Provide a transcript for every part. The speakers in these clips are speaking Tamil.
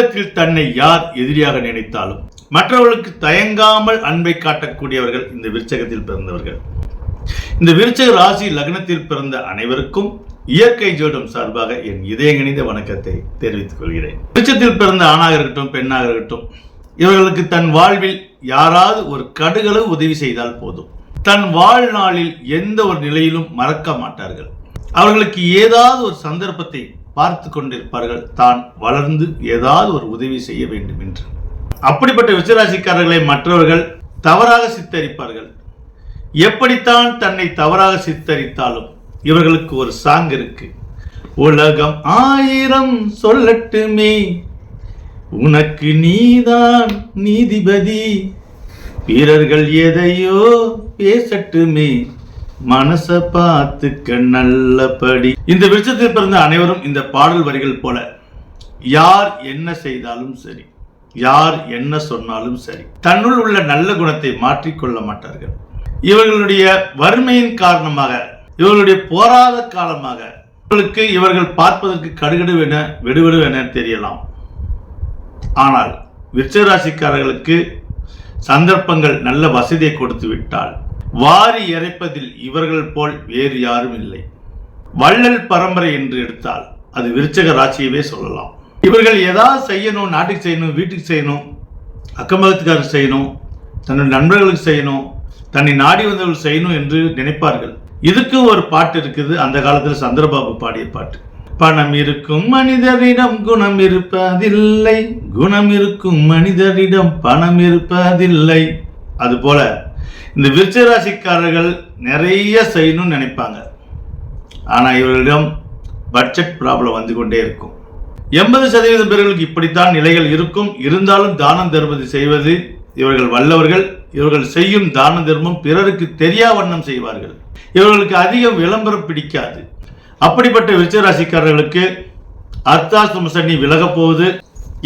உலகத்தில் தன்னை யார் எதிரியாக நினைத்தாலும் மற்றவர்களுக்கு தயங்காமல் அன்பை காட்டக்கூடியவர்கள் இந்த விருச்சகத்தில் பிறந்தவர்கள். இந்த விருச்சக ராசி லக்னத்தில் பிறந்த அனைவருக்கும் இயற்கை ஜோடம் சார்பாக என் இதயங்கணிந்த வணக்கத்தை தெரிவித்துக் கொள்கிறேன். விருச்சத்தில் பிறந்த ஆணாக இருக்கட்டும் பெண்ணாக இருக்கட்டும் இவர்களுக்கு தன் வாழ்வில் யாராவது ஒரு கடுகளவு உதவி செய்தால் போதும். தன் வாழ்நாளில் எந்த ஒரு நிலையிலும் மறக்க மாட்டார்கள். அவர்களுக்கு ஏதாவது ஒரு சந்தர்ப்பத்தை பார்த்து கொண்டிருப்பார்கள் தான் வளர்ந்து ஏதாவது ஒரு உதவி செய்ய வேண்டும் என்று. அப்படிப்பட்ட விசராசிக்காரர்களை மற்றவர்கள் தவறாக சித்தரிப்பார்கள். எப்படித்தான் தன்னை தவறாக சித்தரித்தாலும் இவர்களுக்கு ஒரு சாங் இருக்கு. உலகம் ஆயிரம் சொல்லட்டுமே உனக்கு நீதான் நீதிபதி வீரர்கள் எதையோ பேசட்டுமே. மனச பார்த்துக்க நல்லபடி. இந்த விருட்சத்தில் பிறந்த அனைவரும் இந்த பாடல் வரிகள் போல யார் என்ன செய்தாலும் சரி யார் என்ன சொன்னாலும் சரி தன்னுள் உள்ள நல்ல குணத்தை மாற்றிக்கொள்ள மாட்டார்கள். இவர்களுடைய வறுமையின் காரணமாக இவர்களுடைய போராத காலமாக இவர்களுக்கு இவர்கள் பார்ப்பதற்கு கடுகடுவென வெடுவெடுவென தெரியலாம். ஆனால் விருச்சராசிக்காரர்களுக்கு சந்தர்ப்பங்கள் நல்ல வசதியை கொடுத்து விட்டால் வாரி இறைப்பதில் இவர்கள் போல் வேறு யாரும் இல்லை. வள்ளல் பரம்பரை என்று எடுத்தால் அது விருச்சக ராசியவே சொல்லலாம். இவர்கள் ஏதாவது செய்யணும் நாட்டுக்கு செய்யணும் வீட்டுக்கு செய்யணும் அக்கம்பகத்துக்காரர் செய்யணும் தன்னுடைய நண்பர்களுக்கு செய்யணும் தன்னை நாடி வந்தவர்கள் செய்யணும் என்று நினைப்பார்கள். இதுக்கும் ஒரு பாட்டு இருக்குது. அந்த காலத்தில் சந்திரபாபு பாடிய பாட்டு. பணம் இருக்கும் மனிதரிடம் குணம் இருப்பதில்லை. குணம் இருக்கும் மனிதரிடம் பணம் இருப்பதில்லை. அதுபோல இந்த விருச்சராசிக்காரர்கள் நிறைய செய்யணும்னு நினைப்பாங்க. ஆனால் இவர்களிடம் பட்ஜெட் ப்ராப்ளம் வந்து கொண்டே இருக்கும். எண்பது சதவீதம் பேர்களுக்கு இப்படித்தான் நிலைகள் இருக்கும். இருந்தாலும் தானம் தருவது செய்வது இவர்கள் வல்லவர்கள். இவர்கள் செய்யும் தான தர்மம் பிறருக்கு தெரியா வண்ணம் செய்வார்கள். இவர்களுக்கு அதிகம் விளம்பரம் பிடிக்காது. அப்படிப்பட்ட விருச்சராசிக்காரர்களுக்கு அர்த்தாசிரம சனி விலகப் போவது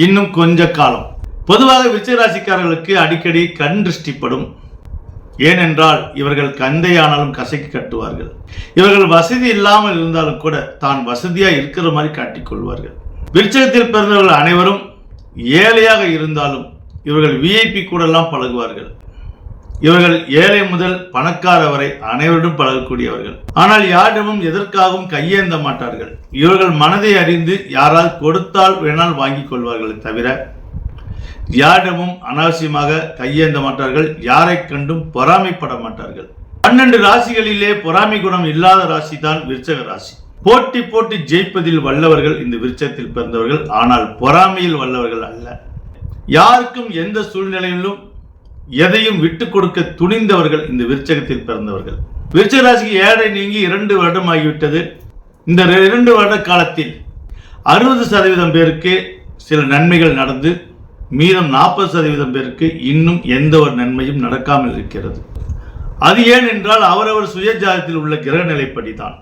இன்னும் கொஞ்ச காலம். பொதுவாக விருச்சராசிக்காரர்களுக்கு அடிக்கடி கண் திருஷ்டிப்படும். ஏனென்றால் இவர்கள் கந்தையானாலும் கசக்கி கட்டுவார்கள். இவர்கள் வசதி இல்லாமல் இருந்தாலும் கூட தான் வசதியா இருக்கிற மாதிரி காட்டிக்கொள்வார்கள் விருச்சகத்தில் பிறந்தவர்கள் அனைவரும் ஏழையாக இருந்தாலும் இவர்கள் விஐபி கூடலாம் பழகுவார்கள். இவர்கள் ஏழை முதல் பணக்கார வரை அனைவரிடம் பழகக்கூடியவர்கள். ஆனால் யாரிடமும் எதற்காகவும் கையேந்த மாட்டார்கள். இவர்கள் மனதை அறிந்து யாரால் கொடுத்தால் வேணால் வாங்கிக் கொள்வார்களே தவிர யாரிடமும் அனாவசியமாக கையேந்த மாட்டார்கள். யாரை கண்டும் பொறாமைப்பட மாட்டார்கள். பன்னெண்டு ராசிகளிலே பொறாமை குணம் இல்லாத ராசி தான் விருச்சக ராசி. போட்டி போட்டி ஜெயிப்பதில் வல்லவர்கள் இந்த விருச்சத்தில் பிறந்தவர்கள். ஆனால் பொறாமையில் வல்லவர்கள் அல்ல. யாருக்கும் எந்த சூழ்நிலையிலும் எதையும் விட்டு கொடுக்க துணிந்தவர்கள் இந்த விருச்சகத்தில் பிறந்தவர்கள். விருச்சக ராசிக்கு ஏழை நீங்கி இரண்டு வருடம் ஆகிவிட்டது இந்த இரண்டு வருட காலத்தில் அறுபது சதவீதம் பேருக்கு சில நன்மைகள் நடந்து மீதம் நாற்பது சதவீதம் பேருக்கு இன்னும் எந்த ஒரு நன்மையும் நடக்காமல் இருக்கிறது. அது ஏன் என்றால் அவரவர் சுயஜாதத்தில் உள்ள கிரக நிலைப்படி தான்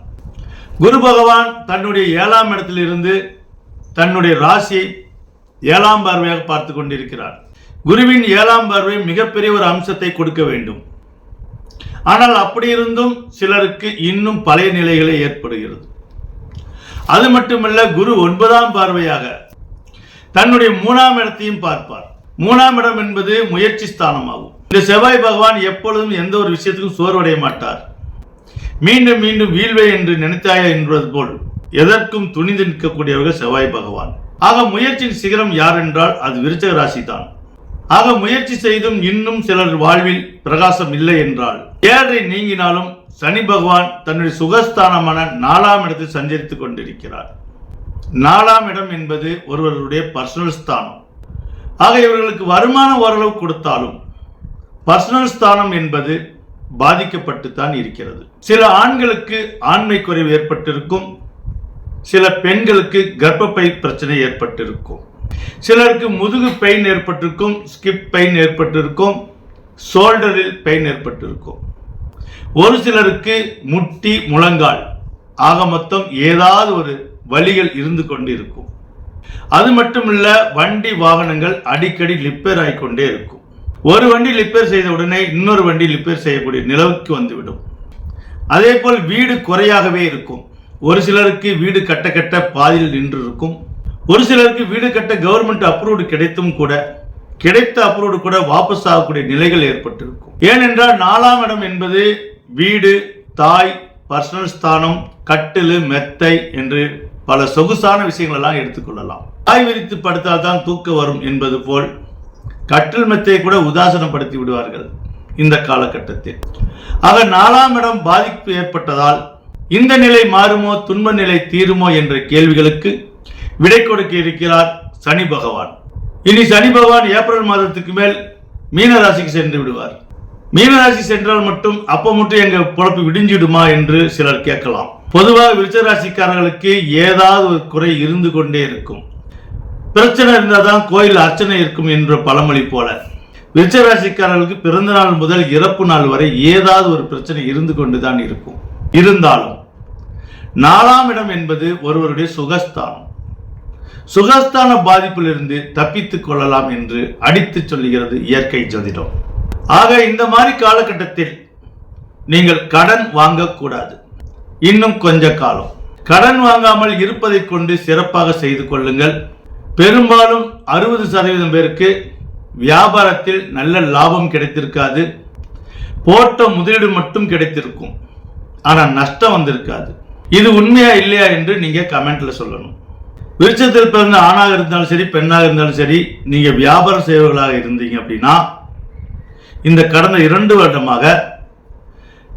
குரு பகவான் தன்னுடைய ஏழாம் இடத்திலிருந்து தன்னுடைய ராசியை ஏழாம் பார்வையாக பார்த்து கொண்டிருக்கிறார். குருவின் ஏழாம் பார்வை மிகப்பெரிய ஒரு அம்சத்தை கொடுக்க வேண்டும். ஆனால் அப்படி இருந்தும் சிலருக்கு இன்னும் பழைய நிலைகளை ஏற்படுகிறது. அது மட்டுமல்ல குரு ஒன்பதாம் பார்வையாக தன்னுடைய மூணாம் இடத்தையும் பார்ப்பார். மூணாம் இடம் என்பது முயற்சி ஸ்தானமாகும். இந்த செவ்வாய் பகவான் எப்பொழுதும் எந்த ஒரு விஷயத்துக்கும் சோர்வடைய மாட்டார். மீண்டும் மீண்டும் வீழ்வே என்று நினைத்தாயா என்பது போல் எதற்கும் துணிந்து நிற்கக்கூடியவர்கள் செவ்வாய் பகவான். ஆக முயற்சியின் சிகரம் யார் என்றால் அது விருச்சக ராசி தான் ஆக முயற்சி செய்தும் இன்னும் சிலர் வாழ்வில் பிரகாசம் இல்லை என்றால் ஏழரை நீங்கினாலும் சனி பகவான் தன்னுடைய சுகஸ்தானமான நாலாம் இடத்தில் சஞ்சரித்துக் கொண்டிருக்கிறார். நாலாம் இடம் என்பது ஒருவருடைய பர்சனல் ஸ்தானம். ஆக இவர்களுக்கு வருமானம் ஓரளவு கொடுத்தாலும் பர்சனல் ஸ்தானம் என்பது பாதிக்கப்பட்டுத்தான் இருக்கிறது. சில ஆண்களுக்கு ஆண்மை குறைவு ஏற்பட்டிருக்கும் சில பெண்களுக்கு கர்ப்பப்பை பிரச்சனை ஏற்பட்டிருக்கும். சிலருக்கு முதுகு பெயின் ஏற்பட்டிருக்கும் ஸ்கிப் பெயின் ஏற்பட்டிருக்கும் ஷோல்டரில் பெயின் ஏற்பட்டிருக்கும். ஒரு சிலருக்கு முட்டி முழங்கால் ஆக மொத்தம் ஏதாவது ஒரு வழிகள் இருந்து கொண்டிருக்கும். அது மட்டுமில்ல வண்டி வாகனங்கள் அடிக்கடி லிப்பேர் ஆகிக்கொண்டே இருக்கும். ஒரு வண்டி லிப்பேர் செய்த உடனே இன்னொரு வண்டி லிப்பேர் செய்யக்கூடிய நிலவுக்கு வந்துவிடும். அதே போல் வீடு குறையாகவே இருக்கும். ஒரு சிலருக்கு வீடு கட்ட கட்ட பாதியில் நின்று இருக்கும். ஒரு சிலருக்கு வீடு கட்ட கவர்மெண்ட் அப்ரூவ்டு கிடைத்தும் கூட கிடைத்த அப்ரூவ்டு கூட வாபஸ் ஆகக்கூடிய நிலைகள் ஏற்பட்டிருக்கும். ஏனென்றால் நாலாம் இடம் என்பது வீடு தாய் பர்சனல் ஸ்தானம் கட்டிலு மெத்தை என்று பல சொகுசான விஷயங்களெல்லாம் எடுத்துக்கொள்ளலாம். தாய் விரித்து படுத்தால் தான் தூக்க வரும் என்பது போல் கற்றல் மெத்தையை கூட உதாசனப்படுத்தி விடுவார்கள் இந்த காலகட்டத்தில். ஆக நாலாம் இடம் பாதிப்பு ஏற்பட்டதால் இந்த நிலை மாறுமோ துன்ப நிலை தீருமோ என்ற கேள்விகளுக்கு விடை கொடுக்க இருக்கிறார் சனி பகவான். இனி சனி பகவான் ஏப்ரல் மாதத்துக்கு மேல் மீனராசிக்கு சென்று விடுவார். மீனராசி சென்றால் மட்டும் அப்போ மட்டும் எங்க பொழப்பு விடிஞ்சிடுமா என்று சிலர் கேட்கலாம். பொதுவாக விருச்சராசிக்காரர்களுக்கு ஏதாவது ஒரு குறை இருந்து கொண்டே இருக்கும். பிரச்சனை இருந்தால் தான் கோயில் அர்ச்சனை இருக்கும் என்ற பழமொழி போல. விருச்சராசிக்காரர்களுக்கு பிறந்த நாள் முதல் இறப்பு நாள் வரை ஏதாவது ஒரு பிரச்சனை இருந்து கொண்டு தான் இருக்கும். இருந்தாலும் நாலாம் இடம் என்பது ஒருவருடைய சுகஸ்தானம். சுகஸ்தான பாதிப்பிலிருந்து தப்பித்துக் கொள்ளலாம் என்று அடித்து சொல்லுகிறது இயற்கை ஜோதிடம். ஆக இந்த மாதிரி காலகட்டத்தில் நீங்கள் கடன் வாங்கக்கூடாது. இன்னும் கொஞ்ச காலம். கடன் வாங்காமல் இருப்பதை கொண்டு சிறப்பாக செய்து கொள்ளுங்கள். பெரும்பாலும் அறுபது சதவீதம் பேருக்கு வியாபாரத்தில் நல்ல லாபம் கிடைத்திருக்காது. போட்ட முதலீடு மட்டும் கிடைத்திருக்கும். ஆனால் நஷ்டம் வந்திருக்காது. இது உண்மையா இல்லையா என்று நீங்கள் கமெண்ட்ல சொல்லணும். விருட்சத்தில் பிறந்த ஆணாக இருந்தாலும் சரி பெண்ணாக இருந்தாலும் சரி நீங்கள் வியாபாரம் செய்வர்களாக இருந்தீங்க அப்படின்னா இந்த கடந்த இரண்டு வருடமாக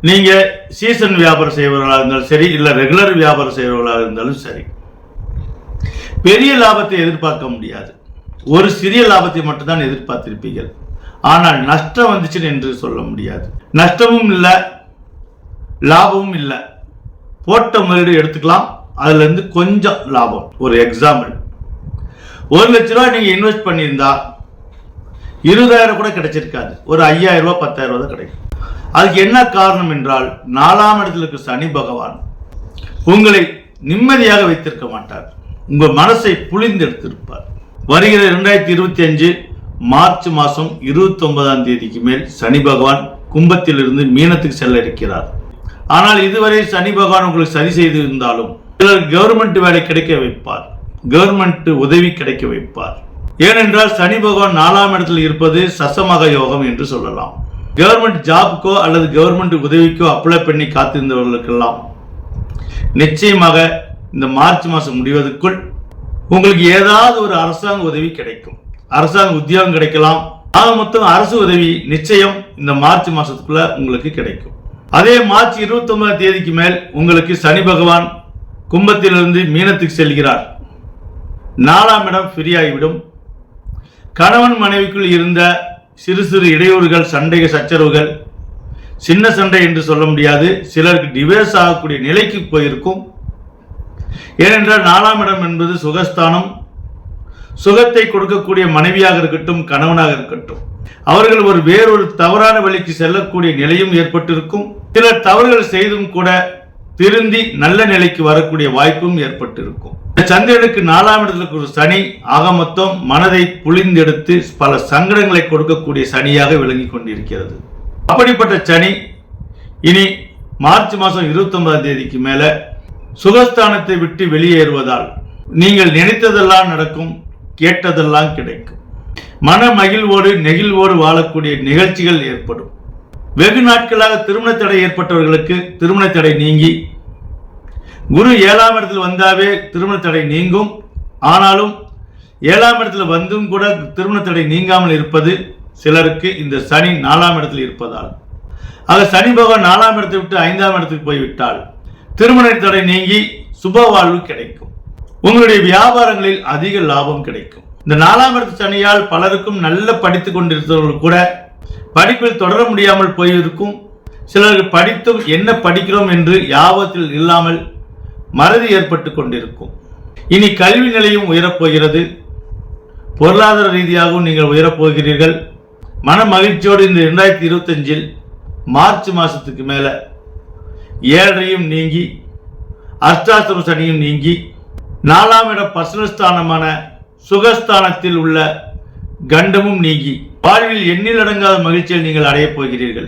நீங்க சீசன் வியாபாரம் செய்வர்களாக இருந்தாலும் சரி இல்ல ரெகுலர் வியாபாரம் செய்வர்களாக இருந்தாலும் சரி பெரிய லாபத்தை எதிர்பார்க்க முடியாது. ஒரு சிறிய லாபத்தை மட்டும்தான் எதிர்பார்த்திருப்பீர்கள். ஆனால் நஷ்டம் வந்துச்சுன்னு என்று சொல்ல முடியாது. நஷ்டமும் இல்லை லாபமும் இல்லை. போட்ட முதலீடு எடுத்துக்கலாம் அதுல இருந்து கொஞ்சம் லாபம். ஒரு எக்ஸாம்பிள் ஒரு லட்ச ரூபா நீங்க இன்வெஸ்ட் பண்ணியிருந்தா இருபதாயிரம் கூட கிடைச்சிருக்காது. ஒரு ஐயாயிரம் ரூபா பத்தாயிரம் ரூபா தான் கிடைக்கும். அதுக்கு என்ன காரணம் என்றால் நாலாம் இடத்துல இருக்க சனி பகவான் உங்களை நிம்மதியாக வைத்திருக்க மாட்டார். உங்கள் மனசை புளிந்தெடுத்திருப்பார் வருகிற இரண்டாயிரத்தி இருபத்தி அஞ்சு மார்ச் மாதம் இருபத்தி ஒன்பதாம் தேதிக்கு மேல் சனி பகவான் கும்பத்திலிருந்து மீனத்துக்கு செல்ல இருக்கிறார். ஆனால் இதுவரை சனி பகவான் உங்களுக்கு சரி செய்து இருந்தாலும் சிலர் கவர்மெண்ட் வேலை கிடைக்க வைப்பார். கவர்மெண்ட் உதவி கிடைக்க வைப்பார். ஏனென்றால் சனி பகவான் நாலாம் இடத்தில் இருப்பது சசமக யோகம் என்று சொல்லலாம். கவர்மெண்ட் ஜாபுக்கோ அல்லது கவர்மெண்ட் உதவிக்கோ அப்ளை பண்ணி காத்திருந்தவர்களுக்கெல்லாம் நிச்சயமாக இந்த மார்ச் மாதம் முடிவதற்குள் உங்களுக்கு ஏதாவது ஒரு அரசாங்க உதவி கிடைக்கும். அரசாங்க உத்தியோகம் கிடைக்கலாம். ஆக மொத்தம் அரசு உதவி நிச்சயம் இந்த மார்ச் மாசத்துக்குள்ள உங்களுக்கு கிடைக்கும். அதே மார்ச் இருபத்தி ஒன்பதாம் தேதிக்கு மேல் உங்களுக்கு சனி பகவான் கும்பத்திலிருந்து மீனத்துக்கு செல்கிறார். நாலாம் இடம் ஃப்ரீயாகிவிடும். கணவன் மனைவிக்குள் இருந்த சிறு சிறு இடையூறுகள் சண்டைகள் சச்சரவுகள். சின்ன சண்டை என்று சொல்ல முடியாது. சிலருக்கு டிவேர்ஸ் ஆகக்கூடிய நிலைக்கு போயிருக்கும். ஏனென்றால் நாலாம் இடம் என்பது சுகஸ்தானம். சுகத்தை கொடுக்கக்கூடிய மனைவியாக இருக்கட்டும் கணவனாக இருக்கட்டும். அவர்கள் ஒரு வேறொரு தவறான வழிக்கு செல்லக்கூடிய நிலையும் ஏற்பட்டிருக்கும். சிலர் தவறுகள் செய்தும் கூட திருந்தி நல்ல நிலைக்கு வரக்கூடிய வாய்ப்பும் ஏற்பட்டிருக்கும். சந்திரனுக்கு நாலாம் இடத்துல ஒரு சனி ஆக மொத்தம் மனதை புளிந்தெடுத்து பல சங்கடங்களை கொடுக்கக்கூடிய சனியாக விளங்கி கொண்டிருக்கிறது. அப்படிப்பட்ட சனி இனி மார்ச் மாதம் இருபத்தி ஒன்பதாம் தேதிக்கு மேல சுகஸ்தானத்தை விட்டு வெளியேறுவதால் நீங்கள் நினைத்ததெல்லாம் நடக்கும் கேட்டதெல்லாம் கிடைக்கும். மன மகிழ்வோடு நெகிழ்வோடு வாழக்கூடிய நிகழ்ச்சிகள் ஏற்படும். வெகு நாட்களாக திருமண தடை ஏற்பட்டவர்களுக்கு திருமண தடை நீங்கி குரு ஏழாம் இடத்தில் வந்தாவே திருமண தடை நீங்கும். ஆனாலும் ஏழாம் இடத்துல வந்தும் கூட திருமண தடை நீங்காமல் இருப்பது சிலருக்கு இந்த சனி நாலாம் இடத்தில் இருப்பதால். ஆக சனி பகவான் நாலாம் இடத்தை விட்டு ஐந்தாம் இடத்துக்கு போய்விட்டால் திருமண தடை நீங்கி சுப வாழ்வு கிடைக்கும். உங்களுடைய வியாபாரங்களில் அதிக லாபம் கிடைக்கும். இந்த நாலாம் இடத்து சனியால் பலருக்கும் நல்ல படித்து கொண்டிருந்தவர்கள் கூட படிப்பில் தொடர முடியாமல் போயிருக்கும். சிலருக்கு படித்தும் என்ன படிக்கிறோம் என்று யாபத்தில் இல்லாமல் மறதி ஏற்பட்டு கொண்டிருக்கும். இனி கல்வி நிலையும் உயரப்போகிறது. பொருளாதார ரீதியாகவும் நீங்கள் உயரப் போகிறீர்கள் மன மகிழ்ச்சியோடு இந்த இரண்டாயிரத்தி இருபத்தஞ்சில் மார்ச் மாதத்துக்கு மேலே ஏழையும் நீங்கி அஷ்டாசிரம சனியும் நீங்கி நாலாம் இட பர்சனல் ஸ்தானமான சுகஸ்தானத்தில் உள்ள கண்டமும் நீங்கி. வாழ்வில் எண்ணில் அடங்காத மகிழ்ச்சியில் நீங்கள் அடையப் போகிறீர்கள்.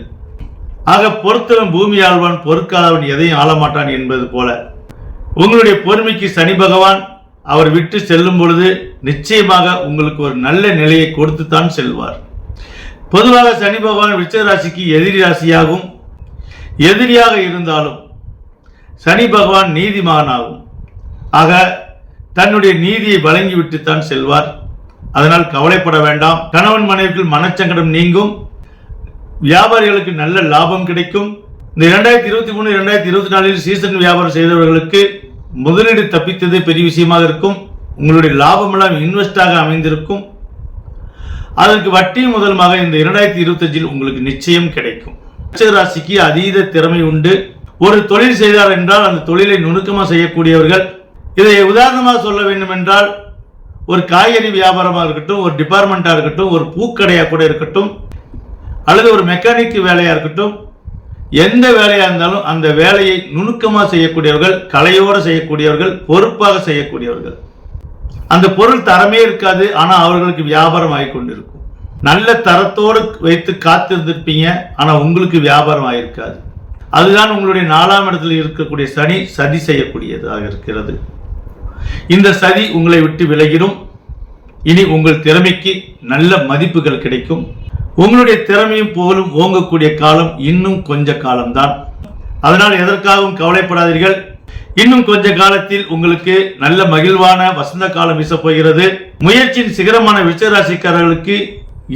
ஆக பொறுத்தவன் பூமி ஆழ்வான் பொறுக்காதவன் எதையும் ஆளமாட்டான் என்பது போல. உங்களுடைய பொறுமைக்கு சனி பகவான் அவர் விட்டு செல்லும் பொழுது நிச்சயமாக உங்களுக்கு ஒரு நல்ல நிலையை கொடுத்துத்தான் செல்வார். பொதுவாக சனி பகவான் விச்ச ராசிக்கு எதிரி ராசியாகும். எதிரியாக இருந்தாலும் சனி பகவான் நீதிமானாகும். ஆக தன்னுடைய நீதியை வழங்கிவிட்டுத்தான் செல்வார். அதனால் கவலைப்பட வேண்டாம். கணவன் மனைவிக்குள் மனச்சங்கடம் நீங்கும். வியாபாரிகளுக்கு நல்ல லாபம் கிடைக்கும். இந்த இரண்டாயிரத்தி இருபத்தி மூணு இரண்டாயிரத்தி இருபத்தி நாலில் சீசன் வியாபாரம் செய்தவர்களுக்கு முதலீடு தப்பித்தது பெரிய விஷயமாக இருக்கும். உங்களுடைய லாபம் எல்லாம் இன்வெஸ்டாக அமைந்திருக்கும். அதற்கு வட்டி முதலமாக இந்த இரண்டாயிரத்தி இருபத்தஞ்சில் உங்களுக்கு நிச்சயம் கிடைக்கும். ராசிக்கு அதீத திறமை உண்டு. ஒரு தொழில் செய்தார் என்றால் அந்த தொழிலை நுணுக்கமாக செய்யக்கூடியவர்கள். இதை உதாரணமாக சொல்ல வேண்டும் என்றால் ஒரு காய்கறி வியாபாரமாக இருக்கட்டும் ஒரு டிபார்ட்மெண்ட்டாக இருக்கட்டும் ஒரு பூக்கடையாக கூட இருக்கட்டும் அல்லது ஒரு மெக்கானிக் வேலையாக இருக்கட்டும் எந்த வேலையாக இருந்தாலும் அந்த வேலையை நுணுக்கமாக செய்யக்கூடியவர்கள் கலையோடு செய்யக்கூடியவர்கள் பொறுப்பாக செய்யக்கூடியவர்கள். அந்த பொருள் தரமே இருக்காது ஆனால் அவர்களுக்கு வியாபாரம் ஆகி கொண்டிருக்கும். நல்ல தரத்தோடு வைத்து காத்திருந்திருப்பீங்க ஆனால் உங்களுக்கு வியாபாரம் ஆகிருக்காது. அதுதான் உங்களுடைய நாலாம் இடத்தில் இருக்கக்கூடிய சனி சதி செய்யக்கூடியதாக இருக்கிறது. இந்த சதி உங்களை விட்டு விலகிடும். இனி உங்கள் திறமைக்கு நல்ல மதிப்புகள் கிடைக்கும். உங்களுடைய திறமையும் புகழும் ஓங்கக்கூடிய காலம் இன்னும் கொஞ்ச காலம்தான். அதனால் எதற்காகவும் கவலைப்படாதீர்கள். இன்னும் கொஞ்ச காலத்தில் உங்களுக்கு நல்ல மகிழ்வான வசந்த காலம் வீசப்போகிறது முயற்சியின் சிகரமான விஷராசிக்காரர்களுக்கு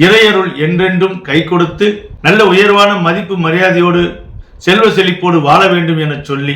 இறையருள் என்றென்றும் கை கொடுத்து நல்ல உயர்வான மதிப்பு மரியாதையோடு செல்வ செழிப்போடு வாழ வேண்டும் என சொல்லி